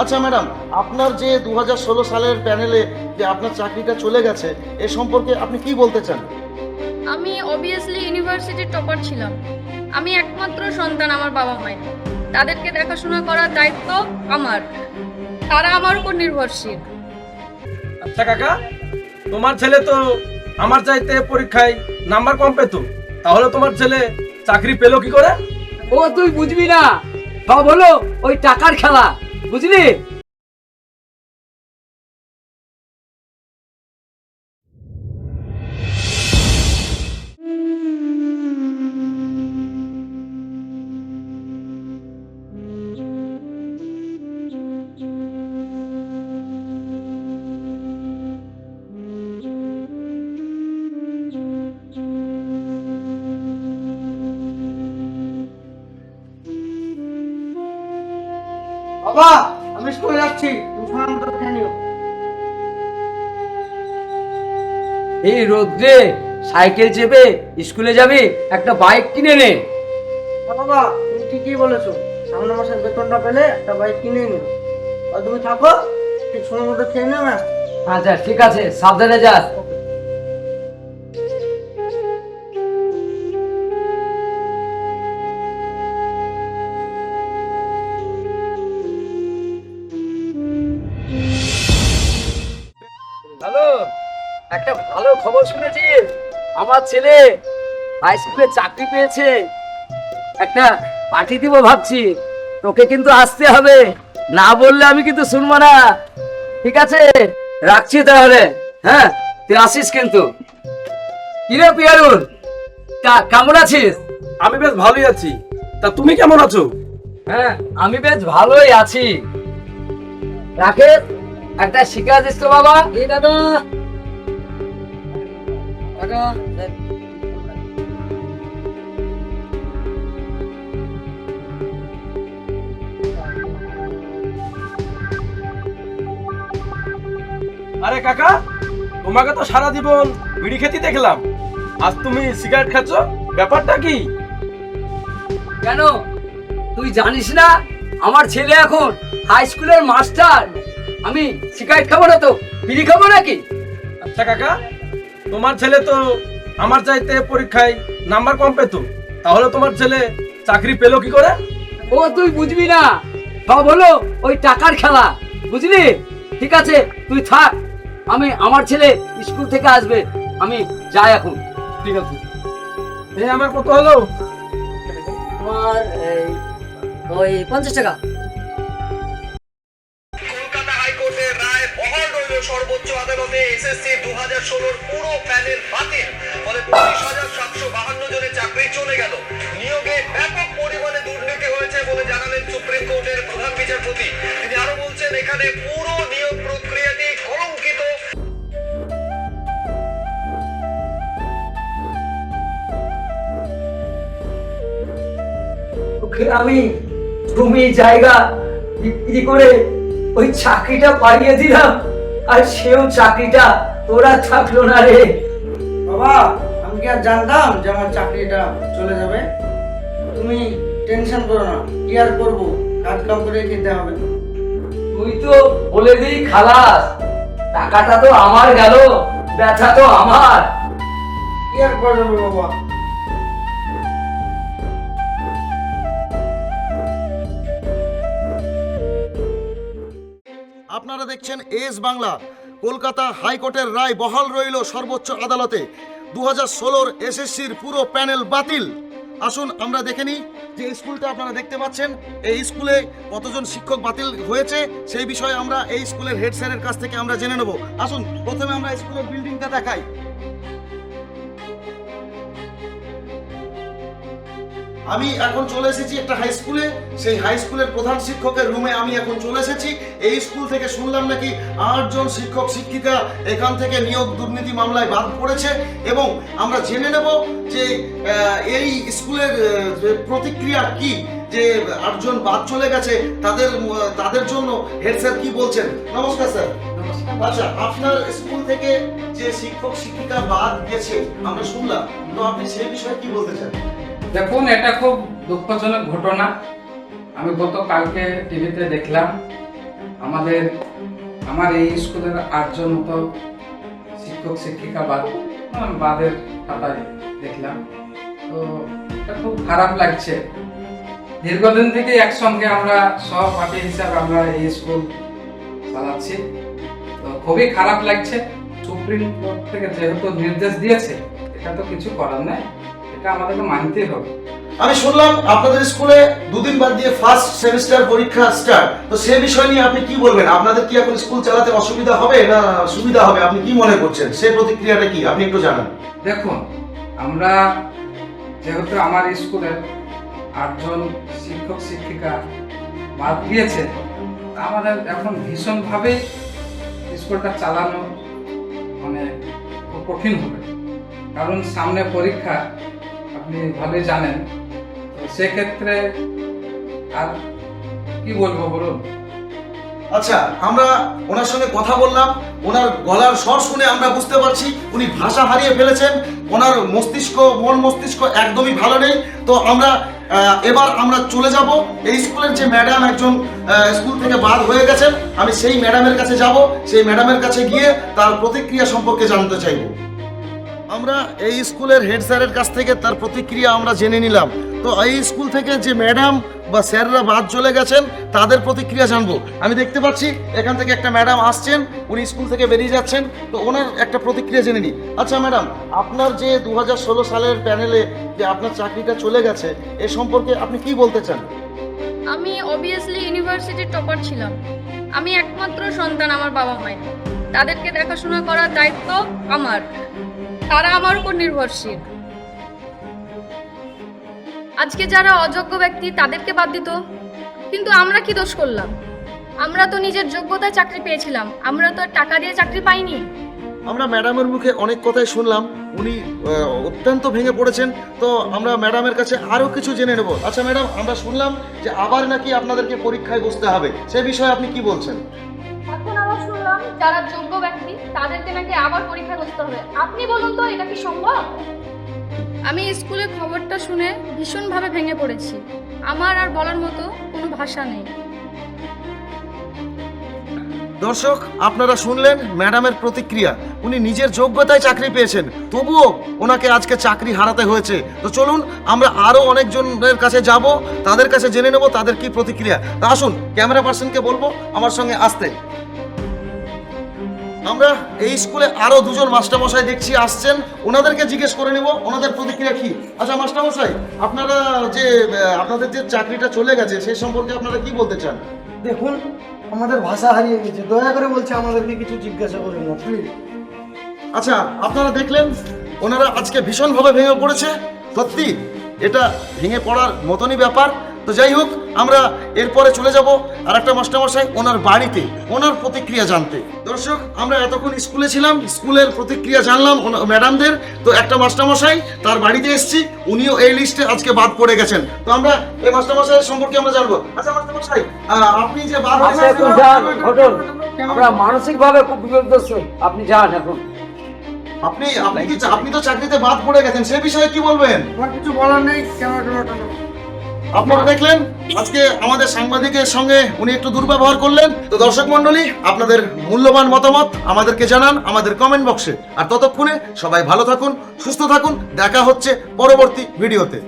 আচ্ছা ম্যাডাম আপনার যে দু হাজার ষোলো সালের প্যানেলে যে আপনার চাকরিটা চলে গেছে এ সম্পর্কে আপনি কি বলতে চান? আমি অবভিয়াসলি ইউনিভার্সিটির টপার ছিলাম। আমি একমাত্র সন্তান আমার বাবা মায়ের। তাদেরকে দেখাশোনা করার দায়িত্ব আমার। তারা আমার উপর নির্ভরশীল। আচ্ছা কাকা তোমার ছেলে তো আমার চাইতে পরীক্ষায় নাম্বার কম পেতো। তাহলে তোমার ছেলে চাকরি পেল কি করে? ও তুই বুঝবি না। সব হলো ওই টাকার খেলা। বুঝলি? বাবা আমি স্কুলে যাচ্ছি তুমি মতো খেয়ে নিও। এই রোদ্রে সাইকেল চেপে স্কুলে যাবি একটা বাইক কিনে নে। বাবা তুমি ঠিকই বলেছ। সামনে মাসের বেতনটা পেলে একটা বাইক কিনে নিও। আর তুমি থাকো ঠিক সময় মতো খেয়ে নিও না আচ্ছা ঠিক আছে সাবধানে যাস। একটা ভালো খবর শুনেছি। আমার ছেলে হাই স্কুলে চাকরি পেয়েছে। একটা পার্টি দিব ভাবছি। তোকে কিন্তু আসতে হবে। না বললে আমি কিন্তু শুনব না। ঠিক আছে? রাখছি তাহলে। হ্যাঁ তুই আসিস কিন্তু। কিরে পিয়ারুল? তা কেমন আছিস? আমি বেশ ভালোই আছি। তা তুমি কেমন আছো? হ্যাঁ আমি বেশ ভালোই আছি। রাকেশ একটা শিখা দিস তো বাবা। এই দাদা কাকা আরে কাকা তোমাকে তো সারা জীবন বিড়ি খেতে দেখলাম। আজ তুমি সিগারেট খাচ্ছ? ব্যাপারটা কি? কেন? তুই জানিস না আমার ছেলে এখন হাই স্কুলের মাস্টার আমি সিগারেট খাব না তো বিড়ি খাব নাকি? আচ্ছা কাকা তোমার ছেলে তো আমার চাইতে পরীক্ষায় নাম্বার কম পেতো। তাহলে তোমার ছেলে চাকরি পেল কি করে? ও তুই বুঝবি না। সব হলো ওই টাকার খেলা। বুঝলি? ঠিক আছে তুই থাক। আমি আমার ছেলে স্কুল থেকে আসবে। আমি যাই এখন। ঠিক আছে। এই আমার কত হলো? তোমার এই ওই পঞ্চাশ টাকা। এসএসসি দু হাজার ষোলোর পুরো প্যানেল বাতিল। ফলে হাজার সাতশো বাহান্ন জনের চাকরি চলে গেল। নিয়োগে ব্যাপক পরিমাণে দুর্নীতি হয়েছে বলে জানালেন সুপ্রিম কোর্টের প্রধান বিচারপতি। তিনি আরও বলছেন, এখানে পুরো নিয়োগ প্রক্রিয়াটি কলঙ্কিত। আমি জমি জায়গা বিক্রি করে ওই চাকরিটা পাইয়ে দিলাম। আর সেও চাকরিটা তোরা থাকল না রে। বাবা আমি কি আর জানতাম যে আমার চাকরিটা চলে যাবে? তুমি টেনশন করো না কি আর করব? কাজ কাম করে খেতে হবে। তুই তো বলে দিই খালাস টাকাটা তো আমার গেল ব্যথা তো আমার। কি আর করা যাবে বাবা? আপনারা দেখছেন এস বাংলা। কলকাতা হাইকোর্টের রায় বহাল রইল সর্বোচ্চ আদালতে। দু হাজার ষোলোর এসএসসির পুরো প্যানেল বাতিল। আসুন, আমরা দেখে নিই যে স্কুলটা আপনারা দেখতে পাচ্ছেন। এই স্কুলে কতজন শিক্ষক বাতিল হয়েছে, সেই বিষয়ে আমরা এই স্কুলের হেড স্যারের কাছ থেকে আমরা জেনে নেব। আসুন, প্রথমে আমরা স্কুলের বিল্ডিংটা দেখাই। আমি এখন চলে এসেছি একটা হাই স্কুলে সেই হাই স্কুলের প্রধান শিক্ষকের রুমে আমি এখন চলে এসেছি। এই স্কুল থেকে শুনলাম নাকি আটজন শিক্ষক শিক্ষিকা এখান থেকে নিয়োগ দুর্নীতি মামলায় বাদ পড়েছে এবং আমরা জেনে নেব যে এই স্কুলের প্রতিক্রিয়া কি যে আটজন বাদ চলে গেছে তাদের তাদের জন্য হেড স্যার কি বলছেন? নমস্কার স্যার আচ্ছা আপনার স্কুল থেকে যে শিক্ষক শিক্ষিকা বাদ গেছে আমরা শুনলাম। তো আপনি সেই বিষয়ে কি বলতে চান? দেখুন, এটা খুব দুঃখজনক ঘটনা। আমি গতকালকে টিভিতে দেখলাম, আমাদের, আমার এই স্কুলের আটজন মতো শিক্ষক, শিক্ষিকা বাদ বাদের খাতায় দেখলাম। তো এটা খুব খারাপ লাগছে। দীর্ঘদিন থেকে একসঙ্গে আমরা সহপাঠী হিসাবে আমরা এই স্কুল চালাচ্ছি। তো খুবই খারাপ লাগছে। সুপ্রিম কোর্ট থেকে যেহেতু নির্দেশ দিয়েছে, এটা তো কিছু করার নাই। এটা আমাদেরকে মানতেই হবে। আমি শুনলাম আপনাদের স্কুলে দুদিন বাদ দিয়ে ফার্স্ট সেমিস্টার পরীক্ষা স্টার্ট তো সে বিষয় নিয়ে আপনি কি বলবেন? আপনাদের কি এখন স্কুল চালাতে অসুবিধা হবে না সুবিধা হবে? আপনি কি মনে করছেন? সেই প্রতিক্রিয়াটা কি? আপনি একটু জানান। দেখুন আমরা যেহেতু আমার স্কুলের আটজন শিক্ষক শিক্ষিকা বাদ দিয়েছে আমাদের এখন ভীষণভাবে স্কুলটা চালানো মানে খুব কঠিন হবে। কারণ সামনে পরীক্ষা আপনি ভালোই জানেন। সেক্ষেত্রে আর কি বলব বলুন? আচ্ছা আমরা ওনার সঙ্গে কথা বললাম। ওনার গলার স্বর শুনে আমরা বুঝতে পারছি উনি ভাষা হারিয়ে ফেলেছেন। ওনার মস্তিষ্ক, মন মস্তিষ্ক একদমই ভালো নেই। তো আমরা এবার আমরা চলে যাব। এই স্কুলের যে ম্যাডাম একজন স্কুল থেকে বাদ হয়ে গেছেন, আমি সেই ম্যাডামের কাছে যাব। সেই ম্যাডামের কাছে গিয়ে তার প্রতিক্রিয়া সম্পর্কে জানতে চাইব। আমরা এই স্কুলের হেড স্যারের কাছ থেকে তার প্রতিক্রিয়া আমরা জেনে নিলাম। তো এই স্কুল থেকে যে ম্যাডাম বা স্যাররা বাদ চলে গেছেন, তাদের প্রতিক্রিয়া জানব। আমি দেখতে পাচ্ছি, এখান থেকে একটা ম্যাডাম আসছেন, উনি স্কুল থেকে বেরিয়ে যাচ্ছেন। তো ওনার একটা প্রতিক্রিয়া জেনে নিই। আচ্ছা ম্যাডাম, আপনার যে দু হাজার ষোলো সালের প্যানেলে যে আপনার চাকরিটা চলে গেছে, এ সম্পর্কে আপনি কি বলতে চান? আমি অবভিয়াসলি ইউনিভার্সিটির টপার ছিলাম। আমি একমাত্র সন্তান আমার বাবা মায়ের তাদেরকে দেখাশোনা করার দায়িত্ব আমার। তারা আমার উপর নির্ভরশীল। আজকে যারা অযোগ্য ব্যক্তি, তাদেরকে বাদ দিত। কিন্তু আমরা কি দোষ করলাম? আমরা তো নিজের যোগ্যতায় চাকরি পেয়েছিলাম। আমরা তো আর টাকা দিয়ে চাকরি পাইনি। আমরা ম্যাডামের মুখে অনেক কথাই শুনলাম। উনি অত্যন্ত ভেঙে পড়েছেন। তো আমরা ম্যাডামের কাছে আরও কিছু জেনে নেব। আচ্ছা ম্যাডাম, আমরা শুনলাম যে আবার নাকি আপনাদেরকে পরীক্ষায় বসতে হবে। সে বিষয়ে আপনি কি বলছেন? যারা যোগ্য ব্যক্তি তাদেরকে নাকি আবার পরীক্ষা করতে হবে। আপনি বলুন তো এটা কি সম্ভব? আমি স্কুলে খবরটা শুনে ভীষণভাবে ভেঙে পড়েছি। আমার আর বলার মতো কোনো ভাষা নেই। দর্শক আপনারা শুনলেন ম্যাডামের প্রতিক্রিয়া। উনি নিজের যোগ্যতায় চাকরি পেয়েছেন। তবুও ওনাকে আজকে চাকরি হারাতে হয়েছে। তো চলুন আমরা আরও অনেকজনের কাছে যাব তাদের কাছে জেনে নেব তাদের কি প্রতিক্রিয়া। তা আসুন ক্যামেরা পার্সনকে বলব আমার সঙ্গে আসতে। আমরা এই স্কুলে আরও দুজন মাস্টারমশাই দেখছি আসছেন। ওনাদেরকে জিজ্ঞেস করে নিব ওনাদের প্রতিক্রিয়া কি? আচ্ছা মাস্টারমশাই আপনারা যে আপনাদের যে চাকরিটা চলে গেছে সেই সম্পর্কে আপনারা কি বলতে চান? দেখুন আমাদের ভাষা হারিয়ে গেছে। দয়া করে বলছে আমাদেরকে কিছু জিজ্ঞাসা করুন না প্লিজ আচ্ছা আপনারা দেখলেন ওনারা আজকে ভীষণভাবে ভেঙে পড়েছে। সত্যি এটা ভেঙে পড়ার মতনই ব্যাপার। তো যাই হোক আমরা এরপরে চলে যাব আর একটা মাস্টারমশাই ওনার বাড়িতে ওনার প্রতিক্রিয়া জানতে। দর্শক আমরা এতক্ষণ স্কুলে ছিলাম স্কুলের প্রতিক্রিয়া জানলাম ম্যাডামদের। তো একটা মাস্টারমশাই তার বাড়িতে এসেছি উনিও এই লিস্টে আজকে বাদ পড়ে গেছেন। তো আমরা এই মাস্টারমশাইয়ের সম্পর্কে আমরা জানব। আচ্ছা মাস্টারমশাই আপনি যে বাদ আচ্ছা এখন যান ঘটন। আমরা মানসিকভাবে খুব বিপর্যস্ত আপনি যান এখন। আপনি আপনি কি আপনি তো চাকরিতে বাদ পড়ে গেছেন সে বিষয়ে কি বলবেন? আমার কিছু বলার নেই কেন? আপনারা দেখলেন, আজকে আমাদের সাংবাদিকের সঙ্গে উনি একটু দুর্ব্যবহার করলেন। তো দর্শক মন্ডলী আপনাদের মূল্যবান মতামত আমাদেরকে জানান আমাদের কমেন্ট বক্সে আর ততক্ষণে সবাই ভালো থাকুন, সুস্থ থাকুন। দেখা হচ্ছে পরবর্তী ভিডিওতে